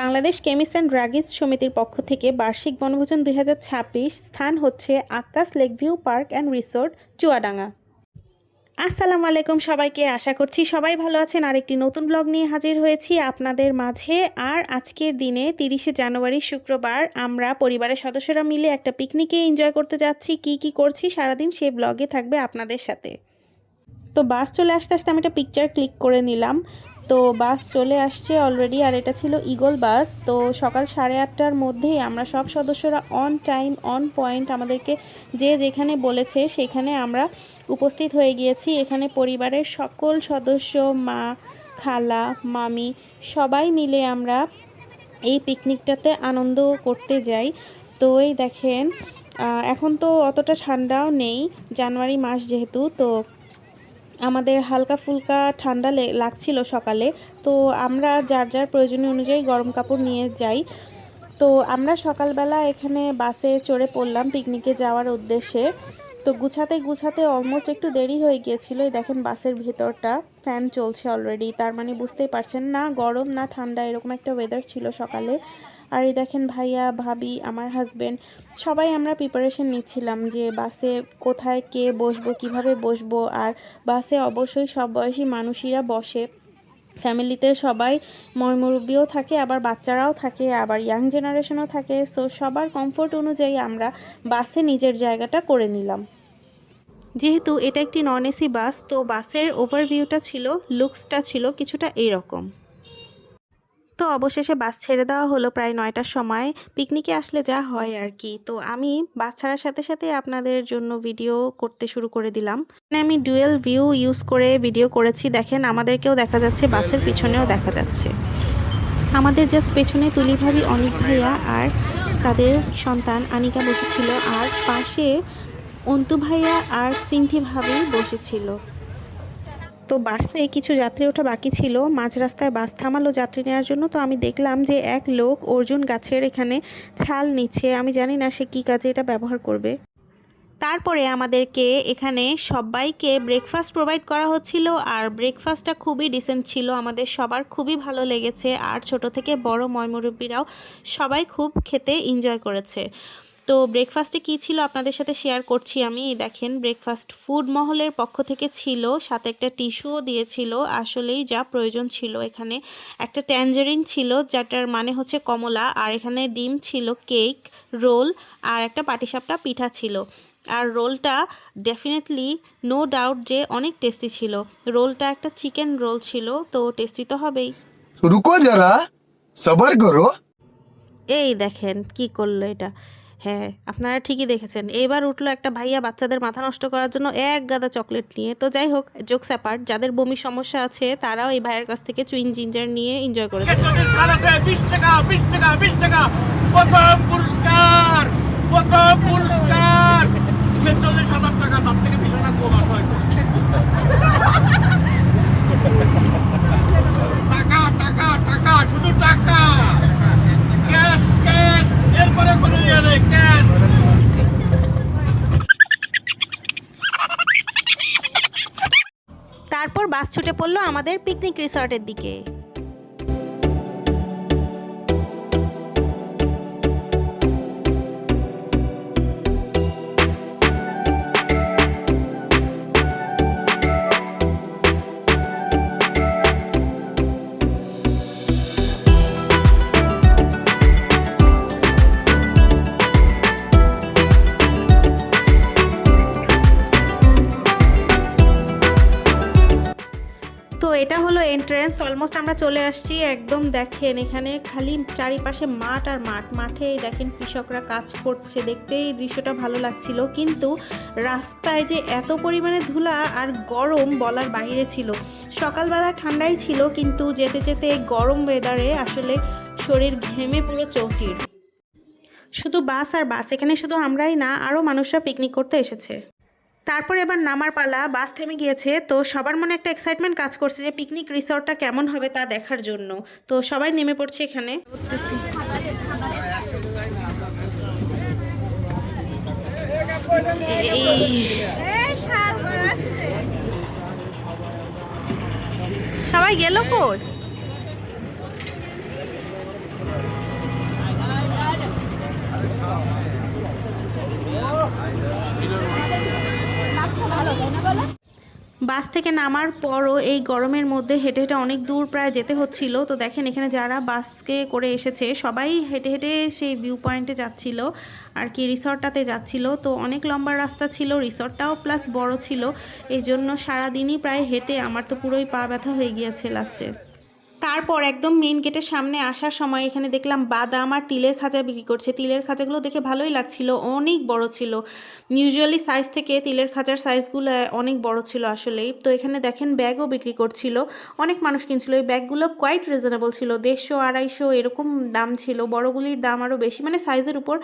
Bangladesh chemist and druggist সমিতির পক্ষ থেকে বার্ষিক বনভোজন দুই হাজার ছাব্বিশ স্থান হচ্ছে Akash lake view park and resort, Chuadanga. আসসালামু আলাইকুম সবাইকে, আশা করছি সবাই ভালো আছেন। আর একটি নতুন ব্লগ নিয়ে হাজির হয়েছি আপনাদের মাঝে। আর আজকের দিনে তিরিশে জানুয়ারি শুক্রবার আমরা পরিবারের সদস্যরা মিলে একটা পিকনিকে এনজয় করতে যাচ্ছি। কি কি করছি সারাদিন সেই ব্লগে থাকবে আপনাদের সাথে। তো বাস চলে আসতে আসতে আমি একটা পিকচার ক্লিক করে নিলাম। তো বাস চলে আসছে অলরেডি আর এটা ছিল ইগল বাস তো সকাল সাড়ে আটটার মধ্যেই আমরা সব সদস্যরা অন টাইম অন পয়েন্ট আমাদেরকে যে যেখানে বলেছে সেখানে আমরা উপস্থিত হয়ে গিয়েছি। এখানে পরিবারের সকল সদস্য, মা, খালা, মামি, সবাই মিলে আমরা এই পিকনিকটাতে আনন্দ করতে যাই। তো এই দেখেন এখন তো অতটা ঠান্ডাও নেই, জানুয়ারি মাস যেহেতু, তো আমাদের হালকা ফুলকা ঠান্ডা লাগছিল সকালে। তো আমরা যার যার প্রয়োজনীয় অনুযায়ী গরম কাপড় নিয়ে যাই। তো আমরা সকালবেলা এখানে বাসে চড়ে পড়লাম পিকনিকে যাওয়ার উদ্দেশ্যে। তো গুছাতে গুছাতে অলমোস্ট একটু দেরি হয়ে গিয়েছিল। এই দেখেন বাসের ভেতরটা ফ্যান চলছে অলরেডি তার মানে বুঝতেই পারছেন না, গরম না ঠান্ডা, এরকম একটা ওয়েদার ছিল সকালে। আর এই দেখেন ভাইয়া, ভাবি, আমার হাজব্যান্ড সবাই আমরা প্রিপারেশন নিচ্ছিলাম যে বাসে কোথায় কে বসবো, কীভাবে বসবো। আর বাসে অবশ্যই সব বয়সী মানুষেরা বসে। ফ্যামিলিতে সবাই ময়মুরব্বীও থাকে, আবার বাচ্চারাও থাকে, আবার ইয়াং জেনারেশনও থাকে। সো সবার কমফোর্ট অনুযায়ী আমরা বাসে নিজের জায়গাটা করে নিলাম। যেহেতু এটা একটি নন এসি বাস তো বাসের ওভারভিউটা ছিল লুকসটা ছিল কিছুটা এইরকম তো অবশেষে বাস ছেড়ে দেওয়া হলো প্রায় নয়টার সময়। পিকনিকে আসলে যা হয় আর কি। তো আমি বাস ছাড়ার সাথে সাথে আপনাদের জন্য ভিডিও করতে শুরু করে দিলাম। আমি ডুয়েল ভিউ ইউজ করে ভিডিও করেছি। দেখেন, আমাদেরকেও দেখা যাচ্ছে, বাসের পিছনেও দেখা যাচ্ছে। আমাদের জাস্ট পেছনে তুলি ভাবি অনিক ভাইয়া আর তাদের সন্তান আনিকা বসেছিল। আর পাশে অন্তু ভাইয়া আর সিন্থি ভাবি বসেছিল। তো বাসে কিছু যাত্রী ওঠা বাকি ছিল। মাঝ রাস্তায় বাস থামালো যাত্রী নেওয়ার জন্য। তো আমি দেখলাম যে এক লোক অর্জুন গাছের এখানে ছাল নিচ্ছে। আমি জানি না সে কী কাজে এটা ব্যবহার করবে। তারপরে আমাদেরকে এখানে সবাইকে ব্রেকফাস্ট প্রোভাইড করা হচ্ছিল। আর ব্রেকফাস্টটা খুবই ডিসেন্ট ছিল। আমাদের সবার খুবই ভালো লেগেছে। আর ছোট থেকে বড় ময়মুরব্বীরাও সবাই খুব খেতে এনজয় করেছে। তো ব্রেকফাস্টে কি ছিল আপনাদের সাথে শেয়ার করছি আমি। দেখেন ব্রেকফাস্ট ফুড মহলের পক্ষ থেকে ছিল সাথে একটা টিস্যুও দিয়েছিল আসলেই যা প্রয়োজন ছিল এখানে। একটা ট্যাঞ্জারিন ছিল যাটার মানে হচ্ছে কমলা আর এখানে ডিম ছিল কেক রোল আর একটা পাটিসাপটা পিঠা ছিল। আর রোলটা ডেফিনেটলি নো ডাউট যে অনেক টেস্টি ছিল। রোলটা একটা চিকেন রোল ছিল তো টেস্টি তো হবেই। রুকো যারা সবার করো। এই দেখেন কি করল এটা। হ্যাঁ আপনারা ঠিকই দেখেছেন। এবার উঠল একটা ভাইয়া বাচ্চাদের মাথা নষ্ট করার জন্য এক গাদা চকলেট নিয়ে। তো যাই হোক, জোকস অ্যাপার্ট, যাদের বমি সমস্যা আছে, তারাও এই ভাইয়ের কাছ থেকে চুইন জিঞ্জার নিয়ে এনজয় করেছে পুরস্কার ছেচল্লিশ হাজার টাকা, তার থেকে বিশ কম আছে হয়তো টাকা টাকা টাকা শুধু টাকা ক্যাশ ক্যাশ এরপরে কোনো ইয়ে নেই ক্যাশ তারপর বাস ছুটে পড়ল আমাদের পিকনিক রিসর্টের দিকে। এন্ট্রেন্স অলমোস্ট আমরা চলে আসছি একদম দেখেন, এখানে খালি চারিপাশে মাঠ আর মাঠ। মাঠে দেখেন কৃষকরা কাজ করছে, দেখতে এই দৃশ্যটা ভালো লাগছিল। কিন্তু রাস্তায় যে এত পরিমাণে ধুলা আর গরম বলার বাইরে ছিল। সকালবেলা ঠান্ডাই ছিল, কিন্তু যেতে যেতে গরম ওয়েদারে আসলে শরীর ঘেমে পুরো চৌচির। শুধু বাস আর বাস, এখানে শুধু আমরাই না আরও মানুষরা পিকনিক করতে এসেছে। তারপরে এবার নামার পালা, বাস থেমে গিয়েছে। তো সবার মনে একটা এক্সাইটমেন্ট কাজ করছে যে পিকনিক রিসর্টটা কেমন হবে তা দেখার জন্য। তো সবাই নেমে পড়ছে এখানে। সবাই গেল কই? I বাস থেকে নামার পরও এই গরমের মধ্যে হেঁটে হেঁটে অনেক দূর প্রায় যেতে হচ্ছিল। তো দেখেন এখানে যারা বাসকে করে এসেছে, সবাই হেঁটে হেঁটে সেই ভিউ পয়েন্টে যাচ্ছিল আর কি রিসর্টটাতে যাচ্ছিল। তো অনেক লম্বা রাস্তা ছিল, রিসর্টটাও প্লাস বড় ছিল। এই জন্য সারাদিনই প্রায় হেঁটে আমার তো পুরোই পা ব্যথা হয়ে গিয়েছে লাস্টে তারপর একদম মেন গেটের সামনে আসার সময় এখানে দেখলাম বাদাম আর তিলের খাঁচা বিক্রি করছে। তিলের খাঁচাগুলো দেখে ভালোই লাগছিল, অনেক বড় ছিল। ইউজুয়ালি সাইজ থেকে তিলের খাঁচার সাইজগুলো অনেক বড় ছিল আসলেই। তো এখানে দেখেন ব্যাগও বিক্রি করছিল, অনেক মানুষ কিনছিল। এই ব্যাগগুলো কোয়াইট রিজনেবল ছিল, দেড়শো, আড়াইশো এরকম দাম ছিল। বড়গুলির দাম আরও বেশি মানে সাইজের উপর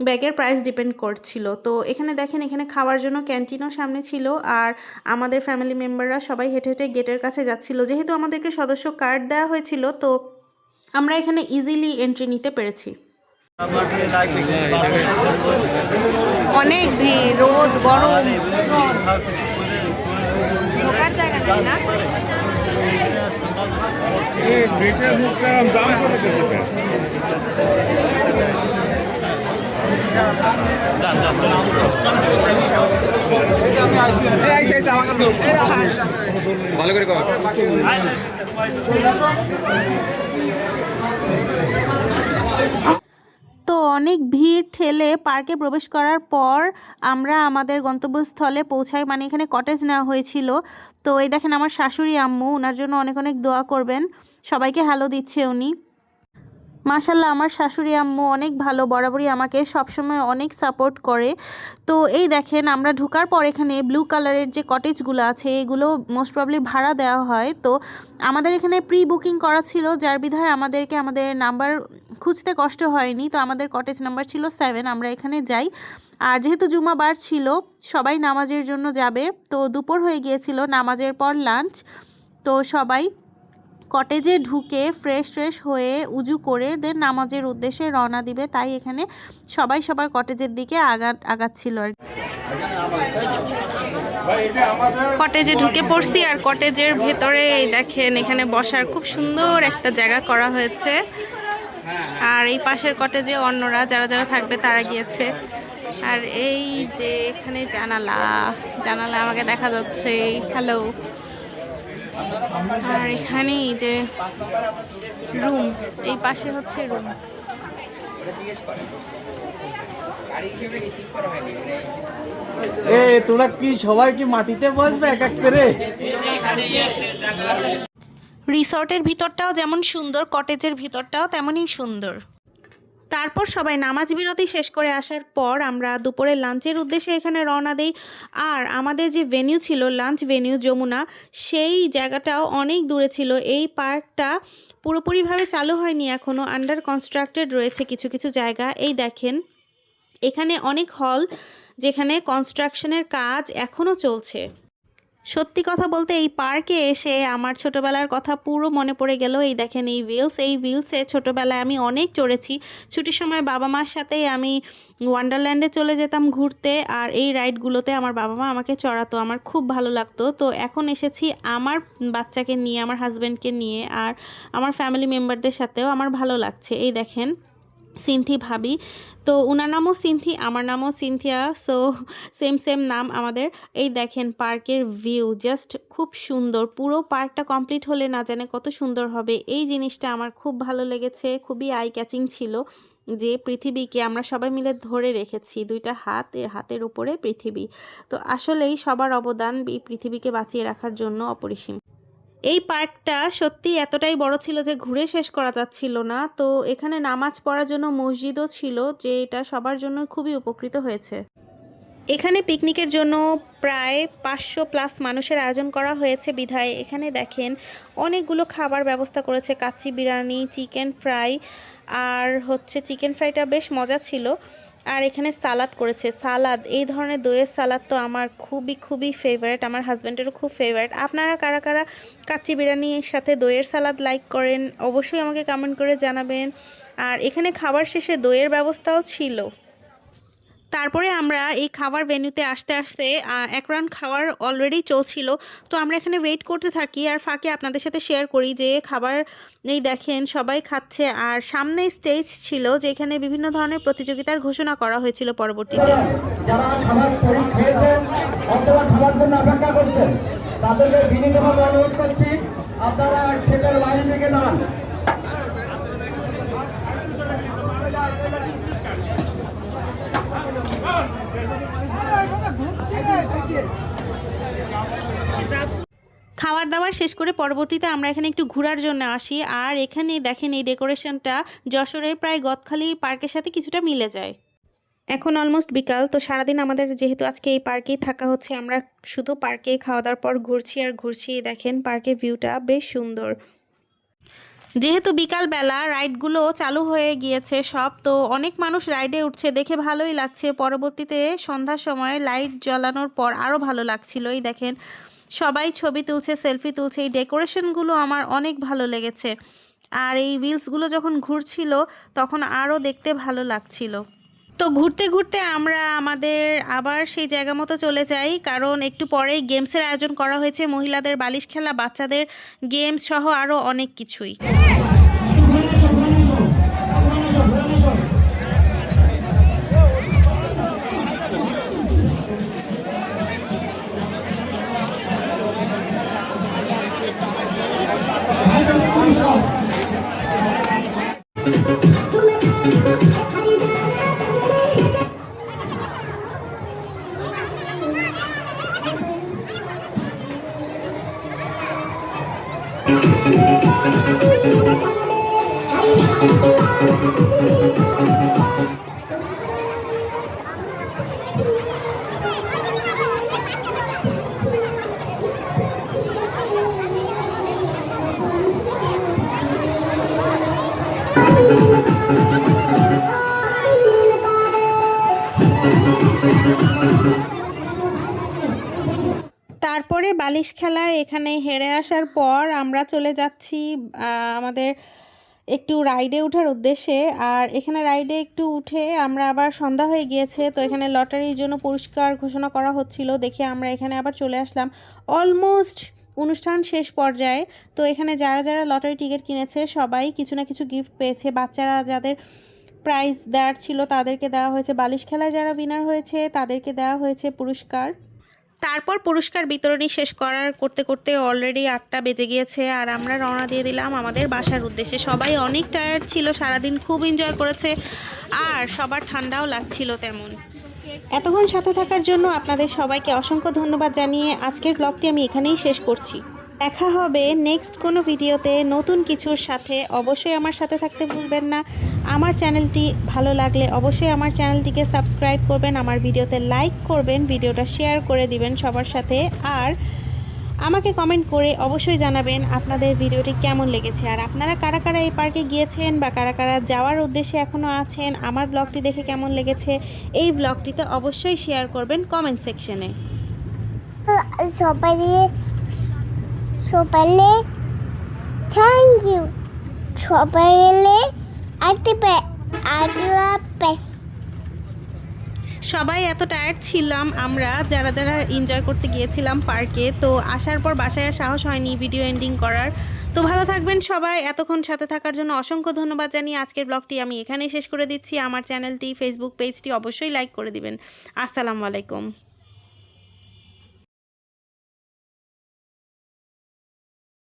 ব্যাগের প্রাইস ডিপেন্ড করছিল। তো এখানে দেখেন এখানে খাওয়ার জন্য ক্যান্টিনও সামনে ছিল আর আমাদের ফ্যামিলি মেম্বাররা সবাই হেঁটে হেঁটে গেটের কাছে যাচ্ছিল। যেহেতু আমাদেরকে সদস্য কার্ড দেওয়া হয়েছিল তো আমরা এখানে ইজিলি এন্ট্রি নিতে পেরেছি। অনেক ভিড় রোদ গরম। ঢোকার জায়গা নেই না? দাম করে ভালো করে তো অনেক ভিড় ঠেলে পার্কে প্রবেশ করার পর আমরা আমাদের গন্তব্যস্থলে পৌঁছাই মানে এখানে কটেজ নেওয়া হয়েছিল। তো এই দেখেন আমার শাশুড়ি আম্মু ওনার জন্য অনেক অনেক দোয়া করবেন। সবাইকে হ্যালো দিচ্ছে উনি। মাশাল্লাহ আমার শাশুড়ি আম্মু অনেক ভালো, বরাবরই আমাকে সবসময় অনেক সাপোর্ট করে। তো এই দেখেন, আমরা ঢোকার পর এখানে ব্লু কালারের যে কটেজগুলো আছে, এগুলো মোস্ট প্রবলি ভাড়া দেওয়া হয়। তো আমাদের এখানে প্রি বুকিং করা ছিল, যার বিধায় আমাদেরকে আমাদের নাম্বার খুঁজতে কষ্ট হয়নি। তো আমাদের কটেজ নাম্বার ছিল সেভেন আমরা এখানে যাই। আর যেহেতু জুমাবার ছিল, সবাই নামাজের জন্য যাবে। তো দুপুর হয়ে গিয়েছিল, নামাজের পর লাঞ্চ তো সবাই কটেজে ঢুকে ফ্রেশ ফ্রেশ হয়ে উজু করে দেন নামাজের উদ্দেশ্যে রওনা দিবে। তাই এখানে সবাই সবার কটেজের দিকে আগা আগাচ্ছিল আর কটেজে ঢুকে পড়ছি আর কটেজের ভেতরে দেখেন, এখানে বসার খুব সুন্দর একটা জায়গা করা হয়েছে। আর এই পাশের কটেজে অন্যরা, যারা যারা থাকবে তারা গিয়েছে। আর এই যে এখানে জানালা জানালা আমাকে দেখা যাচ্ছে হ্যালো আর এখানে এই যে রুম এই পাশে হচ্ছে রুম। এ তোরা কি সবাই কি মাটিতে বসবে এক এক করে? রিসর্টের ভিতরটাও যেমন সুন্দর কটেজের ভিতরটাও তেমনই সুন্দর। তারপর সবাই নামাজ বিরতি শেষ করে আসার পর আমরা দুপুরে লাঞ্চের উদ্দেশ্যে এখানে রওনা দেই। আর আমাদের যে ভেন্যু ছিল লাঞ্চ ভেন্যু যমুনা, সেই জায়গাটাও অনেক দূরে ছিল। এই পার্কটা পুরোপুরিভাবে চালু হয়নি এখনও আন্ডার কনস্ট্রাক্টেড রয়েছে কিছু কিছু জায়গা। এই দেখেন, এখানে অনেক হল যেখানে কনস্ট্রাকশনের কাজ এখনও চলছে। সত্যি কথা বলতে এই পার্কে এসে আমার ছোটোবেলার কথা পুরো মনে পড়ে গেল। এই দেখেন এই হুইলস এই হুইলসে ছোটোবেলায় আমি অনেক চড়েছি। ছুটির সময় বাবা মার সাথেই আমি ওয়ান্ডারল্যান্ডে চলে যেতাম ঘুরতে আর এই রাইডগুলোতে আমার বাবা মা আমাকে চড়াতো। আমার খুব ভালো লাগতো। তো এখন এসেছি আমার বাচ্চাকে নিয়ে, আমার হাজব্যান্ডকে নিয়ে আর আমার ফ্যামিলি মেম্বারদের সাথেও আমার ভালো লাগছে। এই দেখেন সিনথি ভাবি। তো ওনার নামও সিনথি, আমার নামও সিনথিয়া। সো সেম সেম নাম আমাদের। এই দেখেন পার্কের ভিউ জাস্ট খুব সুন্দর। পুরো পার্কটা কমপ্লিট হলে না জানে কত সুন্দর হবে। এই জিনিসটা আমার খুব ভালো লেগেছে, খুবই আই ক্যাচিং ছিল যে পৃথিবীকে আমরা সবাই মিলে ধরে রেখেছি, দুইটা হাত এর হাতের উপরে পৃথিবী। তো আসলেই সবার অবদান এই পৃথিবীকে বাঁচিয়ে রাখার জন্য অপরিসীম। এই পার্কটা সত্যি এতটাই বড় ছিল যে ঘুরে শেষ করা যাচ্ছিল না। তো এখানে নামাজ পড়ার জন্য মসজিদও ছিল, যে এটা সবার জন্য খুবই উপকৃত হয়েছে। এখানে পিকনিকের জন্য প্রায় পাঁচশো প্লাস মানুষের আয়োজন করা হয়েছে বিধায়। এখানে দেখেন অনেকগুলো খাবার ব্যবস্থা করেছে, কাচ্চি বিরিয়ানি, চিকেন ফ্রাই, আর হচ্ছে চিকেন ফ্রাইটা বেশ মজা ছিল। আর এখানে সালাদ করেছে। সালাদ, এই ধরনের দইয়ের সালাদ তো আমার খুবই খুবই ফেভারেট আমার হাজব্যান্ডেরও খুব ফেভারেট আপনারা কারা কারা কাচ্চি বিরিয়ানির সাথে দইয়ের সালাদ লাইক করেন, অবশ্যই আমাকে কমেন্ট করে জানাবেন। আর এখানে খাবার শেষে দইয়ের ব্যবস্থাও ছিল। তারপরে আমরা এই খাবার ভেন্যুতে আসতে আসতে এক রাউন্ড খাবার অলরেডি চলছিল। তো আমরা এখানে ওয়েট করতে থাকি আর ফাঁকে আপনাদের সাথে শেয়ার করি যে খাবার এই দেখেন, সবাই খাচ্ছে। আর সামনে স্টেজ ছিল যেখানে বিভিন্ন ধরনের প্রতিযোগিতার ঘোষণা করা হয়েছিল পরবর্তীতে। বাইরে থেকে খাবার দাবার শেষ করে পরবর্তীতে আমরা এখানে একটু ঘোরার জন্য আসি। আর এখানে দেখেন এই ডেকোরেশনটা যশোরের প্রায় গদখালি পার্কের সাথে কিছুটা মিলে যায়। এখন অলমোস্ট বিকাল, তো সারাদিন আমাদের যেহেতু আজকে এই পার্কেই থাকা হচ্ছে, আমরা শুধু পার্কে খাওয়া দাওয়ার পর ঘুরছি আর ঘুরছি। দেখেন পার্কের ভিউটা বেশ সুন্দর। যেহেতু বিকালবেলা রাইডগুলো চালু হয়ে গিয়েছে সব, তো অনেক মানুষ রাইডে উঠছে দেখে ভালোই লাগছে। পরবর্তীতে সন্ধ্যার সময় লাইট জ্বালানোর পর আরও ভালো লাগছিল এই দেখেন। সবাই ছবি তুলছে, সেলফি তুলছে, এই ডেকোরেশনগুলো আমার অনেক ভালো লেগেছে। আর এই হুইলসগুলো যখন ঘুরছিল, তখন আরও দেখতে ভালো লাগছিল। তো ঘুরতে ঘুরতে আমরা আমাদের আবার সেই জায়গা মতো চলে যাই। কারণ একটু পরেই গেমসের আয়োজন করা হয়েছে। মহিলাদের বালিশ খেলা, বাচ্চাদের গেমস সহ আরও অনেক কিছুই। এখানে হেরে আসার পর আমরা চলে যাচ্ছি আমাদের একটু রাইডে ওঠার উদ্দেশ্যে। আর এখানে রাইডে একটু উঠে আমরা আবার সন্ধ্যা হয়ে গিয়েছে, তো এখানে লটারির জন্য পুরস্কার ঘোষণা করা হচ্ছিল। দেখে আমরা এখানে আবার চলে আসলাম। অলমোস্ট অনুষ্ঠান শেষ পর্যায়ে, তো এখানে যারা যারা লটারি টিকিট কিনেছে, সবাই কিছু না কিছু গিফট পেয়েছে। বাচ্চারা যাদের প্রাইজ দেওয়ার ছিল, তাদেরকে দেওয়া হয়েছে। বালিশ খেলায় যারা উইনার হয়েছে, তাদেরকে দেওয়া হয়েছে পুরস্কার। তারপর পুরস্কার বিতরণী শেষ করার করতে করতে অলরেডি আটটা বেজে গিয়েছে আর আমরা রওনা দিয়ে দিলাম আমাদের বাসার উদ্দেশ্যে। সবাই অনেক টায়ার্ড ছিল, সারাদিন খুব এনজয় করেছে আর সবার ঠান্ডাও লাগছিল তেমন। এতক্ষণ সাথে থাকার জন্য আপনাদের সবাইকে অসংখ্য ধন্যবাদ জানিয়ে আজকের ব্লগটি আমি এখানেই শেষ করছি। দেখা হবে নেক্সট কোনো ভিডিওতে। নতুন কিছুর সাথে অবশ্যই আমার সাথে থাকতে ভুলবেন না। আমার চ্যানেলটি ভালো লাগলে অবশ্যই আমার চ্যানেলটিকে সাবস্ক্রাইব করবেন, আমার ভিডিওতে লাইক করবেন, ভিডিওটা শেয়ার করে দিবেন সবার সাথে। আর আমাকে কমেন্ট করে অবশ্যই জানাবেন আপনাদের ভিডিওটি কেমন লেগেছে। আর আপনারা কারা কারা এই পার্কে গিয়েছেন বা কারা কারা যাওয়ার উদ্দেশ্যে এখনও আছেন, আমার ব্লগটি দেখে কেমন লেগেছে, এই ব্লগটিতে অবশ্যই শেয়ার করবেন কমেন্ট সেকশনে। সবাই সবাইলে থ্যাংক ইউ সবাইলে আটে পে আটলা পেস সবাই এত টায়ার্ড ছিলাম আমরা, যারা যারা এনজয় করতে গিয়েছিলাম পার্কে তো আসার পর বাসায় আর সাহস হয়নি ভিডিও এন্ডিং করার। তো ভালো থাকবেন সবাই, এতক্ষণ সাথে থাকার জন্য অসংখ্য ধন্যবাদ জানিয়ে আজকের ব্লগটি আমি এখানেই শেষ করে দিচ্ছি। আমার চ্যানেলটি ফেসবুক পেজটি অবশ্যই লাইক করে দিবেন। আসসালামু আলাইকুম।